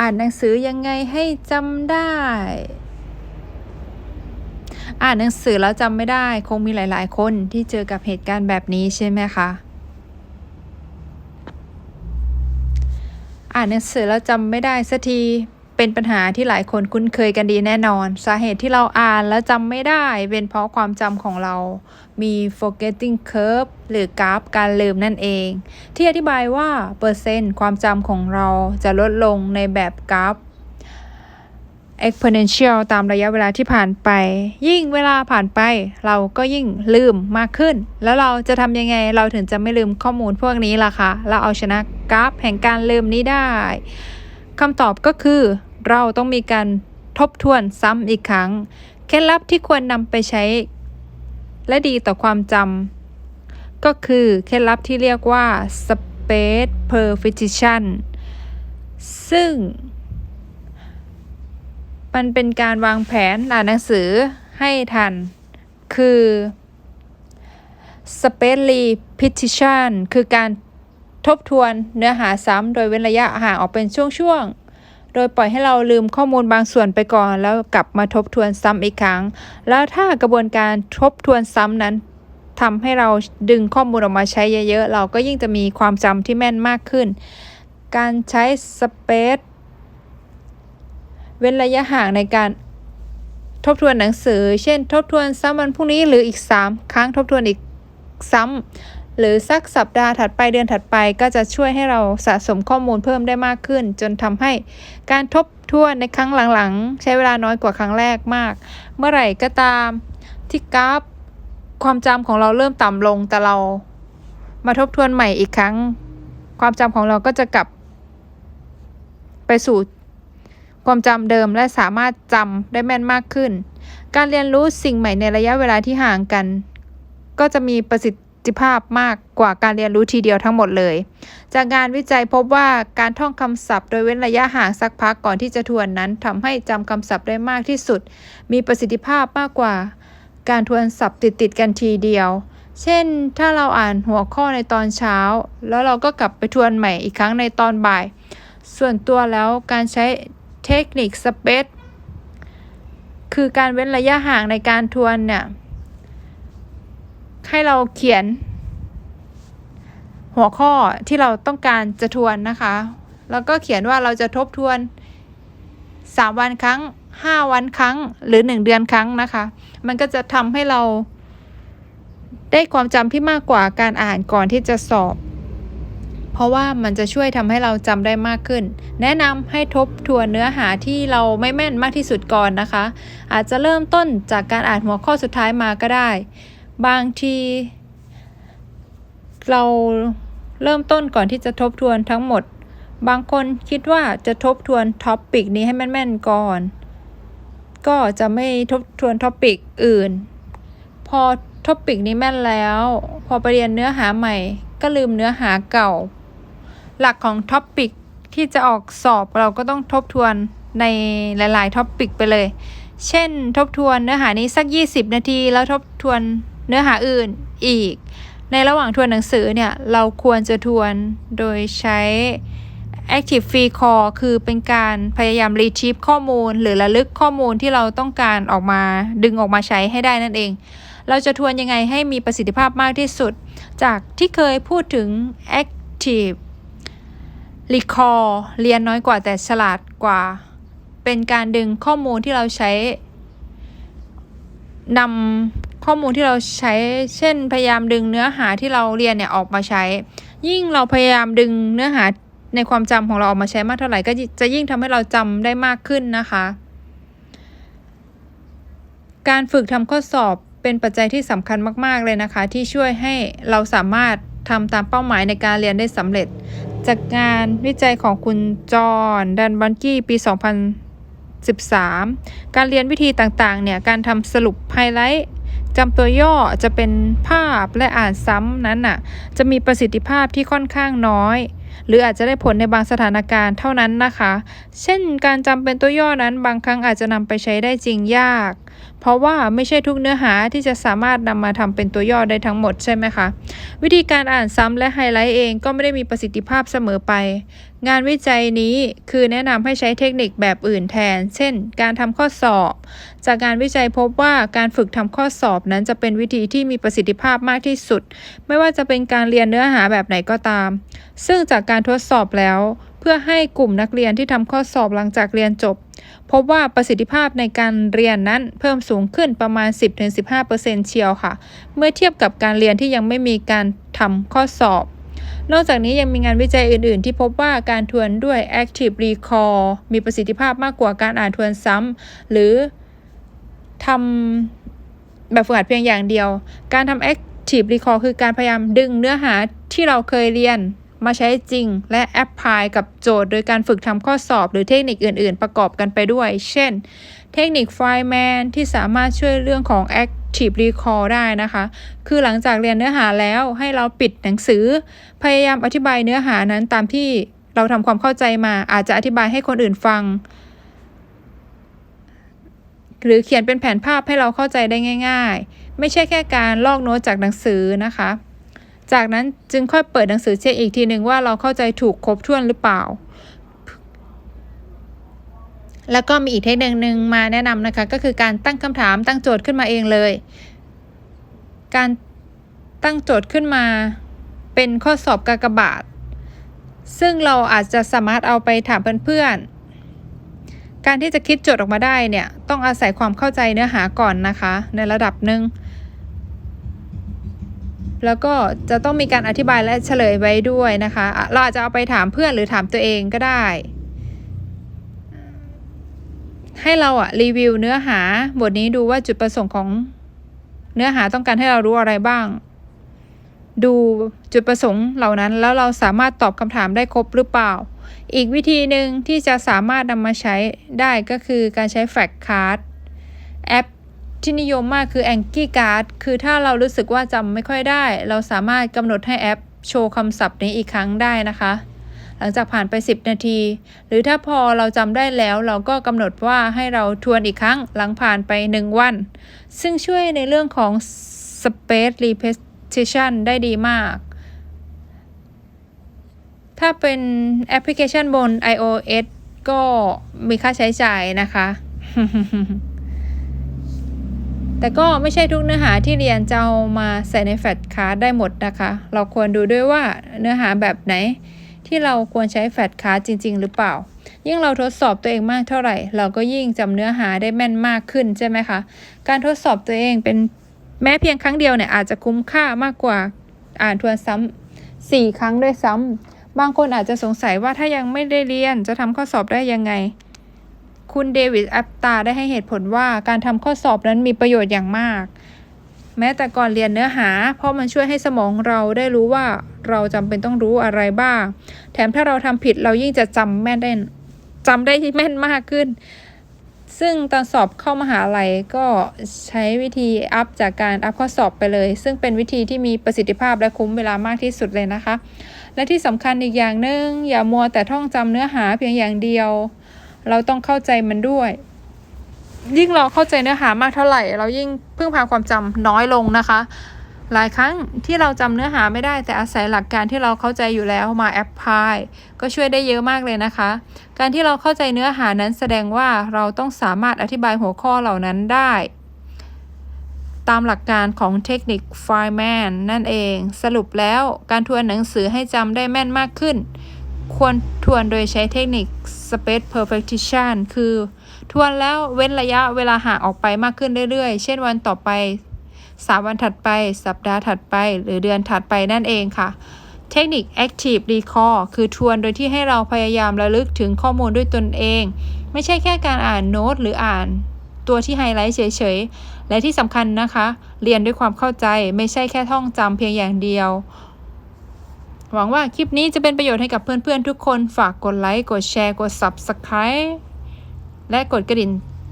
อ่านหนังสือยังไงให้จำได้ อ่านหนังสือแล้วจำไม่ได้ คงมีหลาย ๆ คนที่เจอกับเหตุการณ์แบบนี้ใช่ไหมคะอ่านหนังสือแล้วจำไม่ได้สักที เป็นปัญหาที่หลายคนคุ้นเคยกันดีแน่นอน สาเหตุที่เราอ่านแล้วจำไม่ได้ เป็นเพราะความจำของเรา มี forgetting curve หรือกราฟการลืมนั่นเอง ที่อธิบายว่าเปอร์เซ็นต์ความจำของเราจะลดลงในแบบกราฟ exponential ตามระยะเวลาที่ผ่านไป ยิ่งเวลาผ่านไป เราก็ยิ่งลืมมากขึ้น แล้วเราจะทำยังไงเราถึงจะไม่ลืมข้อมูลพวกนี้ล่ะคะ เราเอาชนะกราฟแห่งการลืมนี้ได้คำตอบก็คือ เราต้องมีการทบทวนซ้ำอีกครั้ง เคล็ดลับที่ควรนำไปใช้ และดีต่อความจำก็คือเคล็ดลับที่เรียกว่า space perfection ซึ่ง มันเป็นการวางแผนอ่านหนังสือให้ทัน คือ space repetition คือการทบทวนเนื้อหาซ้ำโดยเว้นระยะห่างออกเป็นช่วงๆ โดยปล่อยให้เราลืมข้อมูลบางส่วนไปก่อน แล้วกลับมาทบทวนซ้ำอีกครั้ง แล้วถ้ากระบวนการทบทวนซ้ำนั้นทำให้เราดึงข้อมูลออกมาใช้เยอะๆ เราก็ยิ่งจะมีความจำที่แม่นมากขึ้น การใช้ space เว้นระยะห่างในการทบทวนหนังสือ เช่น ทบทวนซ้ำวันพรุ่งนี้หรืออีก 3 ครั้งทบทวนอีกซ้ำ หรือสักสัปดาห์ถัดไปเดือนถัดไป ก็จะช่วยให้เราสะสมข้อมูลเพิ่มได้มากขึ้น จนทำให้การทบทวนในครั้งหลังๆ ใช้เวลาน้อยกว่าครั้งแรกมาก เมื่อไหร่ก็ตามที่กราฟความจำของเราเริ่มต่ำลงแต่เรามาทบทวนใหม่อีกครั้ง ความจำของเราก็จะกลับ ไปสู่ความจำเดิมและสามารถจำได้แม่นมากขึ้น การเรียนรู้สิ่งใหม่ในระยะเวลาที่ห่างกัน ก็จะมีประสิทธิ ธิภาพมากกว่าการเรียนรู้ทีเดียวทั้งหมดเลย จากงานวิจัยพบว่าการท่องคำศัพท์ โดยเว้นระยะห่างสักพักก่อนที่จะทวนนั้นทำให้จำคำศัพท์ได้มากที่สุด มีประสิทธิภาพมากกว่าการทวนศัพท์ติดๆกันทีเดียว เช่น ถ้าเราอ่านหัวข้อในตอนเช้า แล้วเราก็กลับไปทวนใหม่อีกครั้งในตอนบ่าย ส่วนตัวแล้วการใช้เทคนิคสเปซคือการเว้นระยะห่างในการทวนเนี่ย ให้เราเขียน หัวข้อที่เราต้องการจะทวนนะคะ แล้วก็เขียนว่าเราจะทบทวน 3 วันครั้ง 5 วันครั้ง หรือ 1 เดือนครั้งนะคะ มันก็จะทำให้เราได้ความจำที่มากกว่าการอ่านก่อนที่จะสอบ เพราะว่ามันจะช่วยทำให้เราจำได้มากขึ้น แนะนำให้ทบทวนเนื้อหาที่เราไม่แม่นมากที่สุดก่อนนะคะ อาจจะเริ่มต้นจากการอ่านหัวข้อสุดท้ายมาก็ได้ บางที เราเริ่มต้นก่อนที่จะทบทวนทั้งหมด บางคนคิดว่าจะทบทวนท็อปปิกนี้ให้แม่นๆก่อน ก็จะไม่ทบทวนท็อปิกอื่น พอท็อปิกนี้แม่นแล้ว พอไปเรียนเนื้อหาใหม่ ก็ลืมเนื้อหาเก่า หลักของท็อปิกที่จะออกสอบเราก็ต้องทบทวนในหลายๆท็อปิกไปเลย เช่น ทบทวนเนื้อหานี้สัก 20 นาที แล้วทบทวน เนื้อหาอื่นอีก ในระหว่างทวนหนังสือเนี่ย เราควรจะทวนโดยใช้ active free call คือเป็นการพยายาม retrieve ข้อมูล หรือระลึกข้อมูลที่เราต้องการออกมาดึงออกมาใช้ให้ได้นั่นเอง เราจะทวนยังไงให้มีประสิทธิภาพมากที่สุด จากที่เคยพูดถึง active recall เรียนน้อยกว่าแต่ฉลาดกว่า เป็นการดึงข้อมูลที่เราใช้นำ ข้อมูลที่เราใช้ เช่น พยายามดึงเนื้อหาที่เราเรียนเนี่ยออกมาใช้ ยิ่งเราพยายามดึงเนื้อหาในความจำของเราออกมาใช้มากเท่าไหร่ก็จะยิ่งทำให้เราจำได้มากขึ้นนะคะ การฝึกทำข้อสอบเป็นปัจจัยที่สำคัญมากๆเลยนะคะ ที่ช่วยให้เราสามารถทำตามเป้าหมายในการเรียนได้สำเร็จ จากงานวิจัยของคุณจอห์นดันบันกี้ปี 2013 การเรียนวิธีต่างๆเนี่ยการทำสรุปไฮไลท์ จำตัวย่อจะเป็นภาพและอ่านซ้ำนั้นน่ะ จะมีประสิทธิภาพที่ค่อนข้างน้อย หรืออาจจะได้ผลในบางสถานการณ์เท่านั้นนะคะ เช่น การจำเป็นตัวย่อนั้นบางครั้งอาจจะนำไปใช้ได้จริงยาก เพราะว่าไม่ใช่ทุกเนื้อหาที่จะสามารถนำมาทำเป็นตัวย่อได้ทั้งหมดใช่ไหมคะ วิธีการอ่านซ้ำและไฮไลท์เองก็ไม่ได้มีประสิทธิภาพเสมอไป งานวิจัยนี้คือแนะนำให้ใช้เทคนิคแบบอื่นแทน เช่น การทำข้อสอบ จากการวิจัยพบว่าการฝึกทำข้อสอบนั้นจะเป็นวิธีที่มีประสิทธิภาพมากที่สุด ไม่ว่าจะเป็นการเรียนเนื้อหาแบบไหนก็ตาม ซึ่งจากการทดสอบแล้ว เพื่อให้กลุ่มนักเรียนที่ทำข้อสอบหลังจากเรียนจบ พบว่าประสิทธิภาพในการเรียนนั้นเพิ่มสูงขึ้นประมาณ 10-15%เชียวค่ะ เมื่อเทียบกับการเรียนที่ยังไม่มีการทำข้อสอบ นอกจากนี้ยังมีงานวิจัยอื่น ๆ ที่พบว่าการทวนด้วย active recall มีประสิทธิภาพมากกว่าการอ่านทวนซ้ำหรือทำแบบฝึกหัดเพียงอย่างเดียว การทำ active recall คือการพยายามดึงเนื้อหาที่เราเคยเรียน มาใช้จริง และแอพพลายกับโจทย์โดยการฝึกทำข้อสอบหรือเทคนิคอื่น ๆ ประกอบกันไปด้วย เช่น เทคนิค f i l e man ที่สามารถช่วยเรื่องของ active recall ได้นะคะ คือหลังจากเรียนเนื้อหาแล้วให้เราปิดหนังสือ พยายามอธิบายเนื้อหานั้นตามที่เราทำความเข้าใจมาอาจจะอธิบายให้คนอื่นฟัง หรือเขียนเป็นแผนภาพให้เราเข้าใจได้ง่าย ๆ ไม่ใช่แค่การลอกโน้ตจากหนังสือนะคะ จากนั้นจึงค่อยเปิดหนังสือเช็คอีกทีหนึ่งว่าเราเข้าใจถูกครบถ้วนหรือเปล่า แล้วก็มีอีกเทคนิคหนึ่งมาแนะนำนะคะ ก็คือการตั้งคำถามตั้งโจทย์ขึ้นมาเองเลย การตั้งโจทย์ขึ้นมาเป็นข้อสอบกากบาท ซึ่งเราอาจจะสามารถเอาไปถามเพื่อนๆ การที่จะคิดโจทย์ออกมาได้เนี่ย ต้องอาศัยความเข้าใจเนื้อหาก่อนนะคะ ในระดับหนึ่ง แล้วก็จะต้องมีการอธิบายและเฉลยไว้ด้วยนะคะ เราอาจจะเอาไปถามเพื่อนหรือถามตัวเองก็ได้ ให้เราอะรีวิวเนื้อหาบทนี้ดูว่าจุดประสงค์ของเนื้อหาต้องการให้เรารู้อะไรบ้าง ดูจุดประสงค์เหล่านั้นแล้วเราสามารถตอบคำถามได้ครบหรือเปล่า อีกวิธีหนึ่งที่จะสามารถนำมาใช้ได้ก็คือการใช้แฟกค a r d แอป ที่นิยมมากคือ Anki Card คือถ้าเรารู้สึกว่าจำไม่ค่อยได้ เราสามารถกำหนดให้แอปโชว์คำศัพท์นี้อีกครั้งได้นะคะ หลังจากผ่านไป 10 นาที หรือถ้าพอเราจำได้แล้ว เราก็กำหนดว่าให้เราทวนอีกครั้งหลังผ่านไป 1 วัน ซึ่งช่วยในเรื่องของ space repetition ได้ดีมาก ถ้าเป็นแอปพลิเคชันบน iOS ก็มีค่าใช้จ่ายนะคะ แต่ก็ไม่ใช่ทุกเนื้อหาที่เรียนจะเอามาใส่ในแฟลชการ์ดได้หมดนะคะ เราควรดูด้วยว่าเนื้อหาแบบไหน ที่เราควรใช้แฟลชการ์ดจริง ๆ หรือเปล่า ยิ่งเราทดสอบตัวเองมากเท่าไหร่ เราก็ยิ่งจำเนื้อหาได้แม่นมากขึ้นใช่ไหมคะ การทดสอบตัวเองเป็นแม้เพียงครั้งเดียวเนี่ยอาจจะคุ้มค่ามากกว่าอ่านทวนซ้ำสี่ครั้งด้วยซ้ำบางคนอาจจะสงสัยว่าถ้ายังไม่ได้เรียนจะทำข้อสอบได้ยังไง คุณเดวิดแอปตาได้ให้เหตุผลว่าการทำข้อสอบนั้นมีประโยชน์อย่างมาก แม้แต่ก่อนเรียนเนื้อหา เพราะมันช่วยให้สมองเราได้รู้ว่าเราจำเป็นต้องรู้อะไรบ้าง แถมถ้าเราทำผิดเรายิ่งจะจำแม่นได้จำได้แม่นมากขึ้น ซึ่งตอนสอบเข้ามหาลัยก็ใช้วิธีอัพจากการอัพข้อสอบไปเลย ซึ่งเป็นวิธีที่มีประสิทธิภาพและคุ้มเวลามากที่สุดเลยนะคะ และที่สำคัญอีกอย่างหนึ่งอย่ามัวแต่ท่องจำเนื้อหาเพียงอย่างเดียว เราต้องเข้าใจมันด้วย ยิ่งเราเข้าใจเนื้อหามากเท่าไหร่ เรายิ่งพึ่งพาความจำน้อยลงนะคะ หลายครั้งที่เราจำเนื้อหาไม่ได้ แต่อาศัยหลักการที่เราเข้าใจอยู่แล้วมาแอพพลายก็ช่วยได้เยอะมากเลยนะคะ การที่เราเข้าใจเนื้อหานั้นแสดงว่าเราต้องสามารถอธิบายหัวข้อเหล่านั้นได้ตามหลักการของเทคนิค f i l e man นั่นเอง สรุปแล้วการทวนหนังสือให้จำได้แม่นมากขึ้น ควรทวนโดยใช้เทคนิค space perfection คือทวนแล้วเว้นระยะเวลาห่างออกไปมากขึ้นเรื่อยๆ เช่นวันต่อไป3วันถัดไป สัปดาห์ถัดไป หรือเดือนถัดไปนั่นเองค่ะ เทคนิค active recall คือทวนโดยที่ให้เราพยายามระลึกถึงข้อมูลด้วยตนเอง ไม่ใช่แค่การอ่านโน้ตหรืออ่านตัวที่ไฮไลท์เฉยๆ และที่สำคัญนะคะ เรียนด้วยความเข้าใจไม่ใช่แค่ท่องจำเพียงอย่างเดียว หวังว่าคลิปนี้จะเป็นประโยชน์ให้กับเพื่อนๆทุกคนฝากกดไลค์ กดแชร์ กด Subscribe และกดกระดิ่ง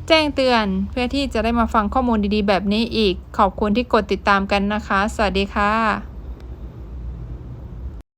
แจ้งเตือน เพื่อที่จะได้มาฟังข้อมูลดีๆ แบบนี้อีก ขอบคุณที่กดติดตามกันนะคะ สวัสดีค่ะ